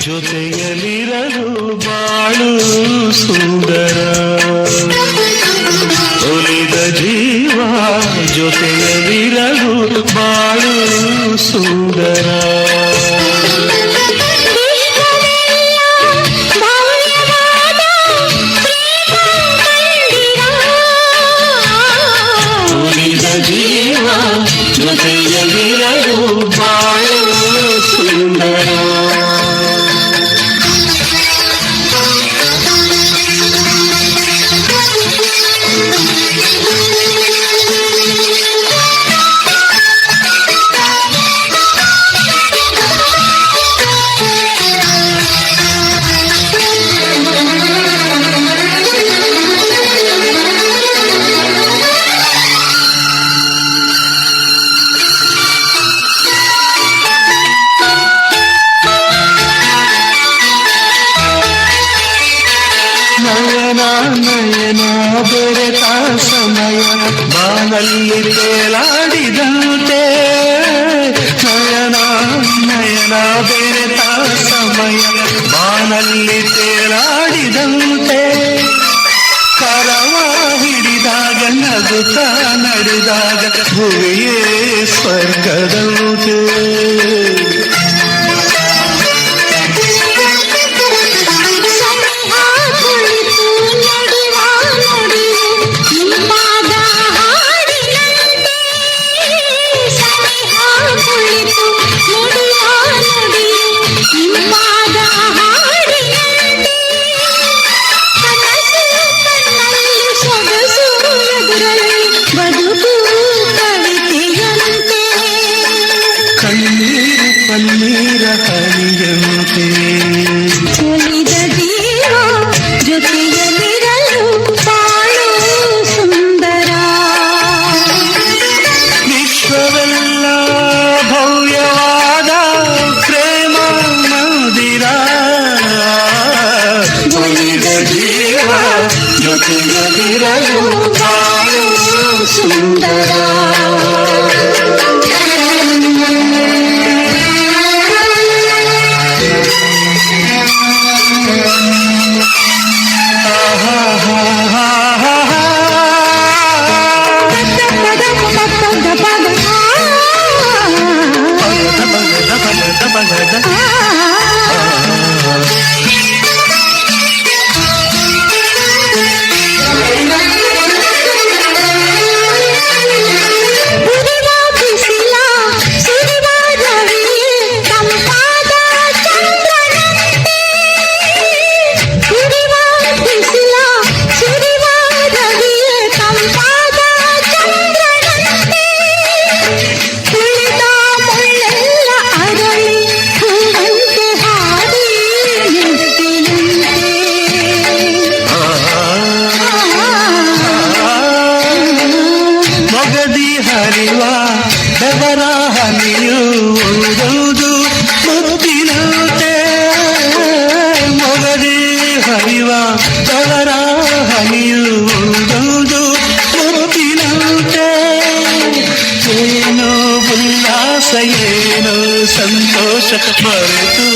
ಜೊತೆಯಲಿರಲು ಬಾಳು ಸುಂದರ. ನಯನ ನಯನ ಬೆರೆತ ಸಮಯ ಬಾನಲ್ಲಿ ತೇಲಾಡಿದಂತೆ ನಯನ ನಯನ ಬೆರೆತ ಸಮಯ ಬಾನಲ್ಲಿ ತೇಲಾಡಿದಂತೆ ಕರವ ಹಿಡಿದಾಗ ನಗುತ್ತ ನಡೆದಾಗ ಭುವಿಯೇ ಸ್ವರ್ಗದಂತೆ ವಿಶ್ವವೆಲ್ಲ ಭವ್ಯವಾದ ಪ್ರೇಮ ಮಂದಿರ ಒಲಿದ ಜೀವ ಜೊತೆಯಲ್ಲಿರಲು ಬಾಳು ಸುಂದರ pagoda. Ah! ಬೆವರ ಹನಿಯು ಓದೋದು ಮುತ್ತಿನಂತೆ ಮೊಗದಿ ಹರಿವ ಬೆವರ ಹನಿಯು ಓದೋದು ಮುತ್ತಿನಂತೆ ಏನೋ ಉಲ್ಲಾಸ ಏನೋ ಸಂತೋಷ ಮರೆತು